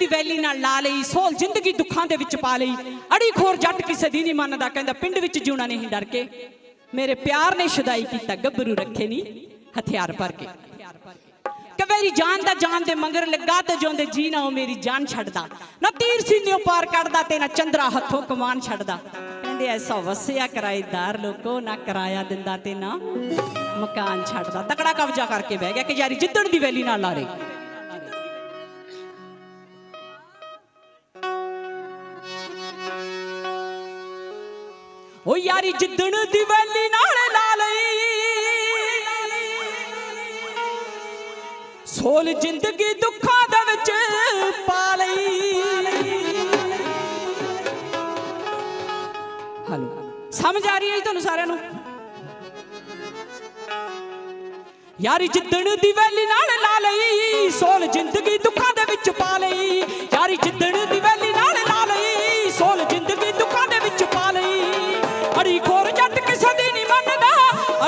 ਦੀ ਵੈਲੀ ਨਾਲ ਲਾ ਲਈ, ਸੋਲ ਜ਼ਿੰਦਗੀ ਦੁੱਖਾਂ ਦੇ ਵਿੱਚ ਪਾ ਲਈ। ਅੜੀ ਖੋਰ ਜੱਟ ਕਿਸੇ ਦੀ ਨਹੀਂ ਮੰਨਦਾ, ਕਹਿੰਦਾ ਪਿੰਡ ਵਿੱਚ ਜਿਉਣਾ ਨਹੀਂ ਡਰ ਕੇ। ਮੇਰੇ ਪਿਆਰ ਨੇ ਸ਼ੁਦਾਈ ਕੀਤਾ, ਗੱਭਰੂ ਰੱਖੇ ਨਹੀਂ ਹਥਿਆਰ ਭਰ ਕੇ। ਕਵੇਰੀ ਜਾਨ ਦਾ ਜਾਨ ਦੇ ਮੰਗਰ ਲੱਗਾ ਤੇ ਜਿਉਂਦੇ ਜੀ ਨਾ, ਉਹ ਮੇਰੀ ਜਾਨ ਛੱਡਦਾ। ਨਾ ਤੀਰ ਸੀਨਿਓ ਪਾਰ ਕੱਢਦਾ ਤੇ ਨਾ ਚੰਦਰਾ ਹੱਥੋਂ ਕਮਾਨ ਛੱਡਦਾ। ਕਹਿੰਦੇ ਐਸਾ ਵਸਿਆ ਕਿਰਾਏਦਾਰ ਲੋਕੋ, ਨਾ ਕਿਰਾਇਆ ਦਿੰਦਾ ਤੇ ਨਾ ਮਕਾਨ ਛੱਡਦਾ। ਤਕੜਾ ਕਬਜ਼ਾ ਕਰਕੇ ਬਹਿ ਗਿਆ ਕਿ ਯਾਰੀ ਜਿੱਦਣ ਦੀ ਵੈਲੀ ਨਾਲ ਲਾ ਉਹ ਯਾਰੀ ਜਿੱਦਣ ਦੀ ਵੈਲੀ ਨਾਲ ਲਾ ਲਈ। ਸੋਲ ਜ਼ਿੰਦਗੀ ਦੁੱਖਾਂ ਦੇ ਵਿੱਚ ਪਾ ਲਈ। ਹਲੋ, ਸਮਝ ਆ ਰਹੀ ਹੈ ਜੀ ਤੁਹਾਨੂੰ ਸਾਰਿਆਂ ਨੂੰ? ਯਾਰੀ ਜਿੱਦਣ ਦੀ ਵੈਲੀ ਨਾਲ ਲਾ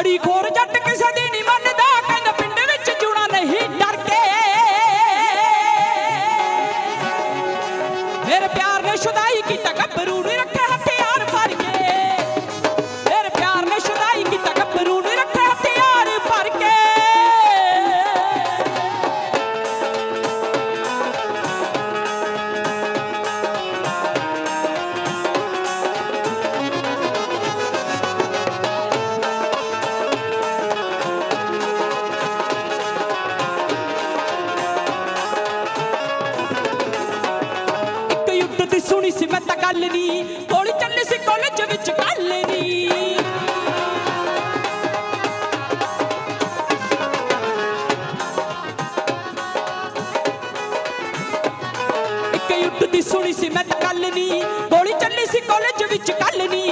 ਅੜੀ ਖੋਰ ਜੱਟ ਕਿਸੇ ਦੀ ਨਹੀਂ ਸੁਣੀ ਸੀ, ਮੈਂ ਤਾਂ ਗੱਲ ਨਹੀਂ ਗੋਲੀ ਚੱਲੀ ਸੀ ਕਾਲਜ ਵਿੱਚ, ਗੱਲ ਨਹੀਂ ਇੱਕ ਯੁੱਧ ਦੀ ਸੁਣੀ ਸੀ, ਮੈਂ ਤਾਂ ਗੱਲ ਨਹੀਂ ਗੋਲੀ ਚੱਲੀ ਸੀ ਕਾਲਜ ਵਿੱਚ, ਗੱਲ ਨਹੀਂ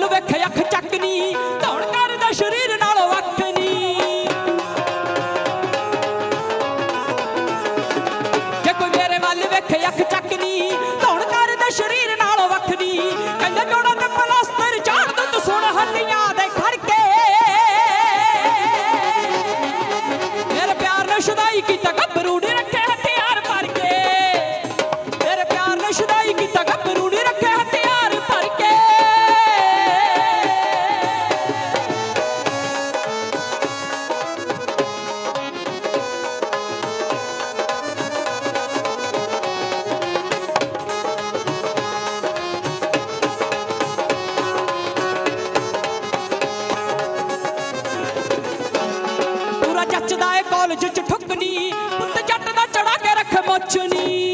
ਕੋਈ ਮੇਰੇ ਪੂਰਾ ਏ ਕਾਲਜ ਚ ਠੁੱਕਣੀ ਪੁੱਤ ਜੱਟ ਦਾ ਚੜਾ ਕੇ ਰੱਖ ਮੋਚਨੀ